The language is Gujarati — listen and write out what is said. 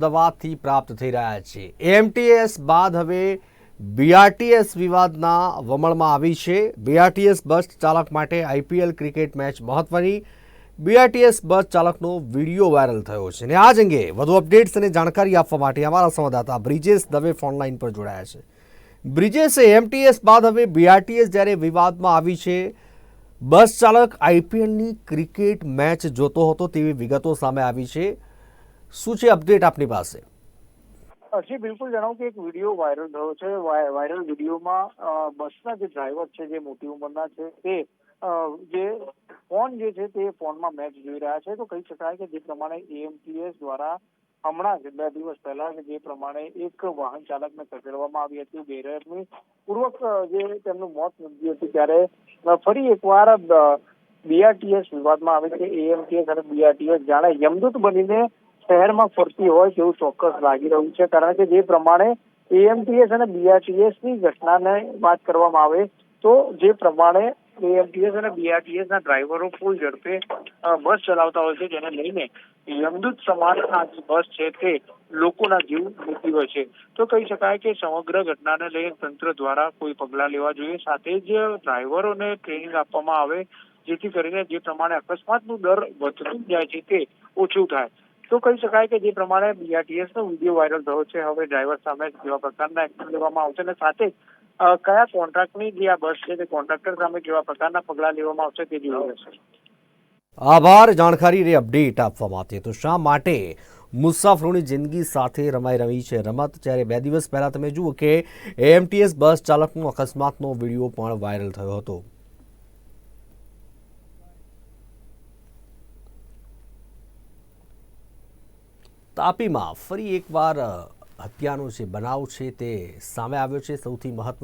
અમદાવાદથી પ્રાપ્ત થઈ રહ્યા છે. એમટીએસ બાદ હવે બીઆરટીએસ વિવાદના વમળમાં આવી છે. બીઆરટીએસ બસ ચાલક માટે આઈપીએલ ક્રિકેટ મેચ મહત્વની. બીઆરટીએસ બસ ચાલકનો વીડિયો વાયરલ થયો છે. અને આ જ અંગે વધુ અપડેટ્સ અને જાણકારી આપવા માટે અમારા સંવાદદાતા બ્રિજેશ દવે ફોનલાઈન પર જોડાયા છે. બ્રિજેશે એમટીએસ બાદ હવે બીઆરટીએસ જ્યારે વિવાદમાં આવી છે, બસ ચાલક આઈપીએલની ક્રિકેટ મેચ જોતો હતો તેવી વિગતો સામે આવી છે. શું છે અપડેટ આપની પાસે? જી, બિલકુલ જણાવું કે એક વીડિયો વાયરલ થયો છે. વાયરલ વિડીયોમાં બસના જે ડ્રાઈવર છે, જે મોટી ઉંમરના છે તે જે ફોન જે છે, તે ફોનમાં મેચ જોઈ રહ્યા છે. તો કહી શકાય કે જે પ્રમાણે એએમટીએસ દ્વારા હમણાં જ, બે દિવસ પહેલા જે પ્રમાણે એક વાહન ચાલકને ખસેડવામાં આવી હતી બેરહમી પૂર્વક જે તેમનું મોત નીપજ્યું હતું ત્યારે ફરી એકવાર બીઆરટીએસ વિવાદમાં આવે છે. એએમટીએસ અને બીઆરટીએસ જાણે, યમદૂત બનીને શહેરમાં ફરતી હોય તેવું ચોક્કસ લાગી રહ્યું છે. કારણ કે જે પ્રમાણે એએમટીએસ અને બીઆરટીએસની ઘટનાને વાત કરવામાં આવે તો જે પ્રમાણે એએમટીએસ અને બીઆરટીએસ ના ડ્રાઈવરો ફૂલ ઝડપે બસ ચલાવતા હોય છે. જેને લઈને યમદૂત સમાન આ બસ છે તે લોકોના જીવ મૂકી હોય છે. તો કહી શકાય કે સમગ્ર ઘટનાને લઈને તંત્ર દ્વારા કોઈ પગલાં લેવા જોઈએ. સાથે જ ડ્રાઈવરોને ટ્રેનિંગ આપવામાં આવે, જેથી કરીને જે પ્રમાણે અકસ્માતનું દર વધતું જાય છે તે ઓછું થાય. તો કહી શકાય કે જે પ્રમાણે બીઆરટીએસ નો વીડિયો વાયરલ થયો છે, હવે ડ્રાઈવર સામે કેવા પ્રકારના એક્શન લેવામાં આવશે અને સાથે કયા કોન્ટ્રાક્ટની જે આ બસ છે તે કોન્ટ્રાક્ટર સામે કેવા પ્રકારના પગલાં લેવામાં આવશે તે જોવું રહેશે આભાર, જાણકારી રે અપડેટ આપવા માટે તો શા માટે મુસાફરોની જિંદગી સાથે રમાઈ રહી છે રમત? જ્યારે બે દિવસ પહેલા તમે જુઓ કે એએમટીએસ બસ ચાલકનો અકસ્માતનો વીડિયો પણ વાયરલ થયો હતો. તાપીમાં ફરી એકવાર હત્યાનો જે બનાવ છે તે સામે આવ્યો છે. સૌથી મહત્વ